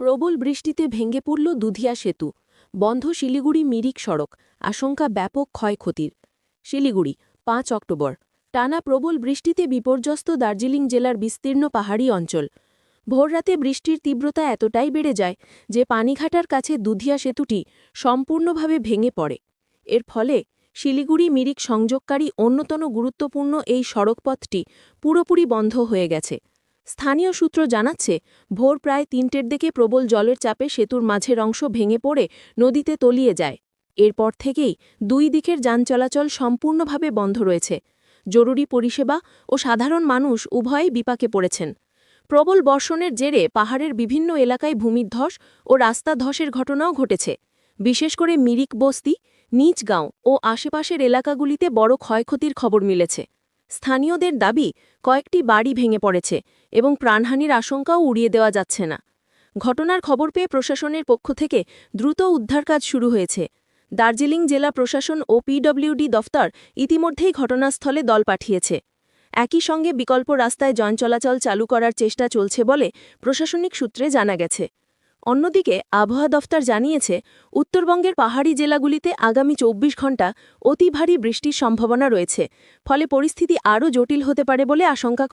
প্রবল বৃষ্টিতে ভেঙে পড়ল দুধিয়া সেতু। বন্ধ শিলিগুড়ি মিরিক সড়ক। আশঙ্কা ব্যাপক ক্ষয়ক্ষতির। শিলিগুড়ি, পাঁচ অক্টোবর। টানা প্রবল বৃষ্টিতে বিপর্যস্ত দার্জিলিং জেলার বিস্তীর্ণ পাহাড়ি অঞ্চল। ভোররাতে বৃষ্টির তীব্রতা এতটাই বেড়ে যায় যে পানিঘাটার কাছে দুধিয়া সেতুটি সম্পূর্ণভাবে ভেঙে পড়ে। এর ফলে শিলিগুড়ি মিরিক সংযোগকারী অন্যতম গুরুত্বপূর্ণ এই সড়কপথটি পুরোপুরি বন্ধ হয়ে গেছে। স্থানীয় সূত্র জানাচ্ছে, ভোর প্রায় তিনটের দিকে প্রবল জলের চাপে সেতুর মাঝের অংশ ভেঙে পড়ে নদীতে তলিয়ে যায়। এরপর থেকেই দুই দিকের যান চলাচল সম্পূর্ণভাবে বন্ধ রয়েছে। জরুরি পরিষেবা ও সাধারণ মানুষ উভয়েই বিপাকে পড়েছেন। প্রবল বর্ষণের জেরে পাহাড়ের বিভিন্ন এলাকায় ভূমিধ্বস ও রাস্তা ধসের ঘটনাও ঘটেছে। বিশেষ করে মিরিক বস্তি, নিচগাঁও ও আশেপাশের এলাকাগুলিতে বড় ক্ষয়ক্ষতির খবর মিলেছে। স্থানীয়দের দাবি, কয়েকটি বাড়ি ভেঙে পড়েছে এবং প্রাণহানির আশঙ্কাও উড়িয়ে দেওয়া যাচ্ছে না। ঘটনার খবর পেয়ে প্রশাসনের পক্ষ থেকে দ্রুত উদ্ধার কাজ শুরু হয়েছে। দার্জিলিং জেলা প্রশাসন ও পিডব্লিউডি দফতর ইতিমধ্যেই ঘটনাস্থলে দল পাঠিয়েছে। একই সঙ্গে বিকল্প রাস্তায় যান চলাচল চালু করার চেষ্টা চলছে বলে প্রশাসনিক সূত্রে জানা গেছে। অন্যদিকে, আবহাওয়া দফতর জানিয়েছে, উত্তরবঙ্গের পাহাড়ি জেলাগুলিতে আগামী চব্বিশ ঘণ্টা অতি ভারী বৃষ্টির সম্ভাবনা রয়েছে, ফলে পরিস্থিতি আরও জটিল হতে পারে বলে আশঙ্কা